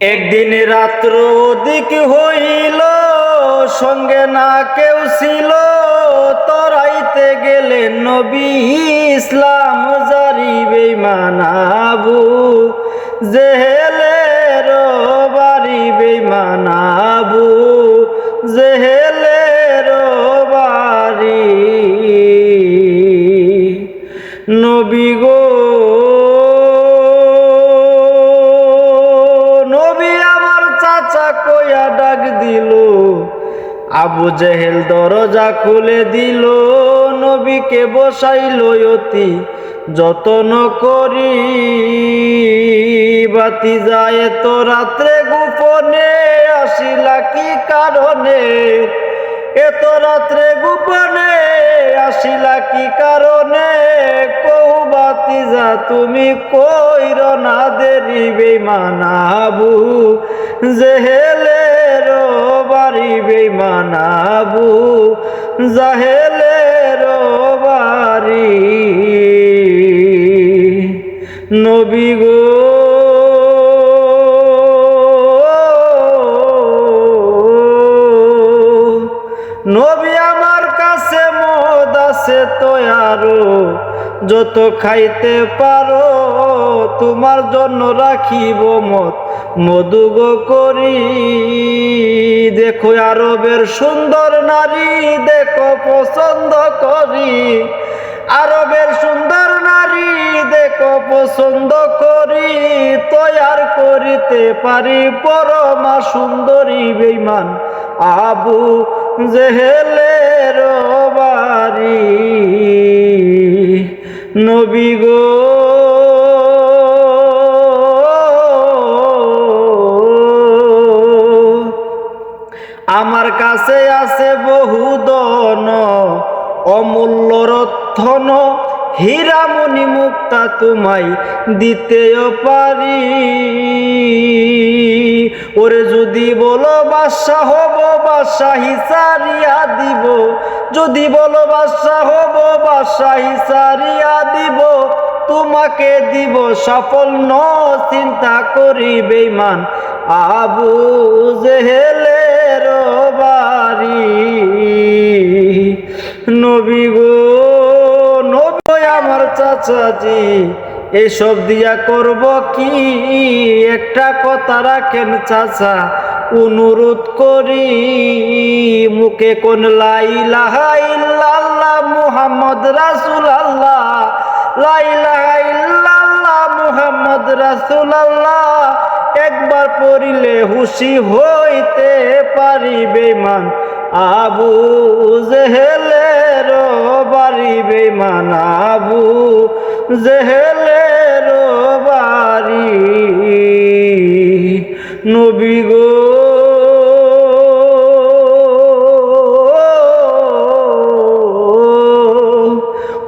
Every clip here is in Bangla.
একদিন রাত্র দিক হইল, সঙ্গে না কেউ ছিল। তরাইতে গেলেন নবী ইসলাম জারি বেমানাবু জেহেলের বাড়ি বেমানাবু জেহেলের বাড়ি। নবী গো আবু জেহেল দরজা খুলে দিল, নবীকে বসাইল অতি যতন করি। বাতি যায় তো রাত্রে গোপনে আসিলা কি কারণে? এত রাত্রে গোপনে আসিলা কি কারণে? কৌ বাতি যা তুমি কইর না দেরি বেমানাবু জেহেলের বাড়ি বেমানাবু জাহেলের বাড়ি। নবী গো। নবী আমার কাছে মদ আছে তো যত খাইতে পারো তোমার জন্য রাখিব মত মধুগ করি। দেখো আরবের সুন্দর নারী, দেখো পছন্দ করি। আরবের সুন্দর নারী, দেখো পছন্দ করি। তৈয়ার করিতে পারি, পরমা সুন্দরী বেইমান আবু জেহেলের বাড়ি। নবী গো আমার কাছে আছে বহু দন, অমূল্য রত্ন, হীরামণি মুক্তা তোমায় দিতেও পারি। ওরে যদি বলো বাদশা হব বাদশাহী সারিয়া দিব। যদি বলো বাদশা হব বাদশাহী সারিয়া দিব। তোমাকে দিব সফল, ন চিন্তা করি বেমান আবু জেহেলের নবী গো, নবী আমার চাচাজি, এসব দিয়া করব কি? একটা কথা রাখেন চাচা, অনুরোধ করি, মুখে কোন লাইলাহা ইল্লাল্লাহ মুহাম্মদ রাসূল আল্লাহ লাইলাহা ইল্লাল্লাহ মুহাম্মদ রাসূল আল্লাহ একবার পড়িলে হুশি হইতে পারি বেমান আবু জেহেলের বাড়ি আবু জেহেলের বাড়ি। নবী গো।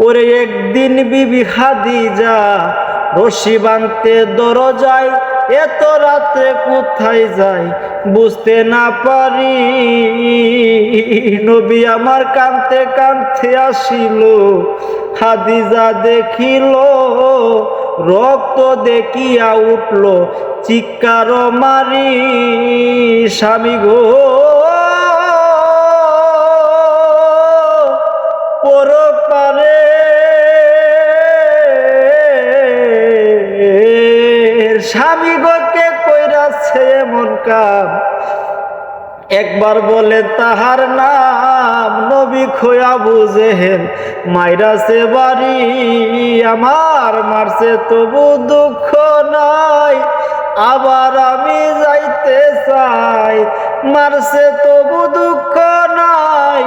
ওরে একদিন বিবি খাদিজা রশি বাঁধতে দরজায় এত রাত্রে কোথায় যায় বুঝতে না পারি। নবী আমার কানতে কানতে আসিল, খাদিজা দেখিল, রক্ত দেখিয়া উঠল, চিৎকার মারি, স্বামী গো পরপারে স্বামী গোকে কইরাছে এমন কাম? একবার বলে, তাহার নাম নবী খোয়া বুঝেহেন। মাইরাছে বাড়ি, আমার মারছে তবু দুঃখ নাই। আবার আমি যাইতে চাই, মারছে তবু দুঃখ নাই।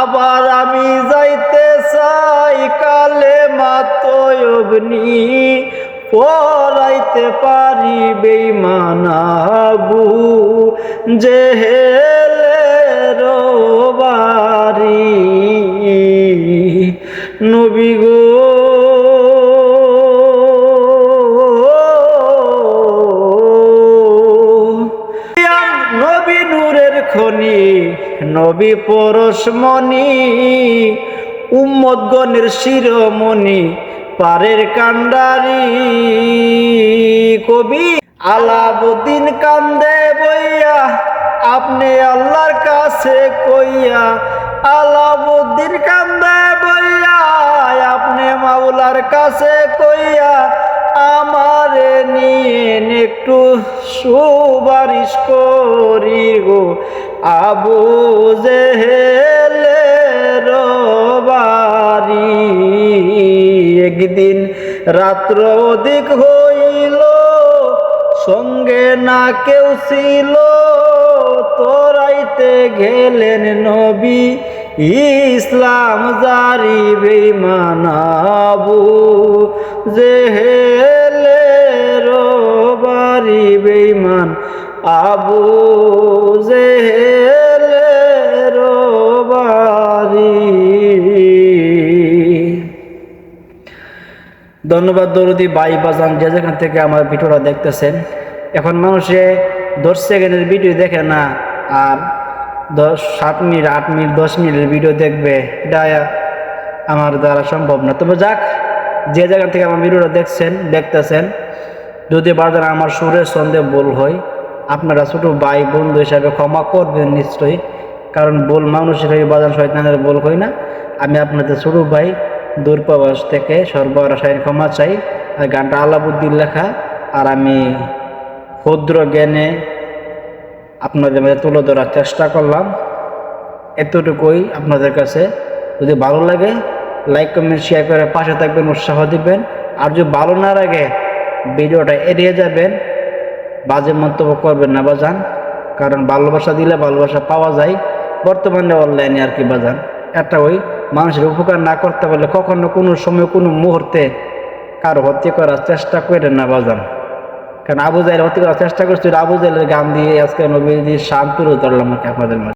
আবার আমি যাইতে চাই, কালে মাতো অগ্নি পড়াইতে পারি বেমানাবু জেহেলের বাড়ি নবী গো নবী নূরের খনি নবী পরশমণি উম্মদগণের শিরোমণি পারের কান্ডারি কবি আলাবুদ্দিন কান্দে বইয়া, আপনি আল্লাহর কাছে কইয়া, আলাবুদ্দিন কান্দে বইয়া, আপনি মাওলার কাছে কইয়া, আমারে নিয়ে একটু সুবারিশ করি গো আবু জেহেলের একদিন রাত্র অধিক হইল, সঙ্গে না কেউ ছিল। তোরাইতে গেলেন নবী, ইসলাম জারি বেমানাবু জেহেলের বাড়ি বেমান আবু জেহেলের ধন্যবাদ, দরদি বাই বাজান, যে যেখান থেকে আমার ভিডিওটা দেখতেছেন। এখন মানুষে দশ সেকেন্ডের ভিডিও দেখে না, আর দশ, সাত মিনিট, আট মিনিট, দশ মিনিটের ভিডিও দেখবে এটা আমার দ্বারা সম্ভব না। তবে যাক, যে জায়গা থেকে আমার ভিডিওটা দেখছেন, দেখতেছেন, যদি বাজার আমার সুরের সন্দেহ ভুল হয়, আপনারা ছোটো ভাই, বন্ধু হিসাবে ক্ষমা করবেন নিশ্চয়ই, কারণ ভুল মানুষের হয়ে বাজার শয়তানের ভুল হয় না। আমি আপনাদের ছোটো ভাই দূরপ্রবাস থেকে সর্বরাসায়ন ক্ষমা চাই। আর গানটা আলাবুদ্দিন লেখা। আর আমি ক্ষুদ্র জ্ঞানে আপনাদের মধ্যে তুলে ধরার চেষ্টা করলাম। এতটুকুই আপনাদের কাছে। যদি ভালো লাগে লাইক কমেন্ট শেয়ার করে পাশে থাকবেন, উৎসাহ দিবেন। আর যদি ভালো না লাগে, ভিডিওটা এড়িয়ে যাবেন। বাজে মন্তব্য করবেন না, বাজান। কারণ ভালোবাসা দিলে ভালোবাসা পাওয়া যায়। বর্তমানে অনলাইনে আর কি, বাজান? একটা ওই মানুষের উপকার না করতে পারলে কখনো কোনো সময়, কোনো মুহূর্তে কারও হত্যা করার চেষ্টা করে না বাজান। কারণ আবু জাহেল হত্যা করার চেষ্টা করছিল, আবু জাহেলের গান দিয়ে আজকে নবী দিয়ে শান্ত তুলে ধরলাম আপনাদের মাঝে।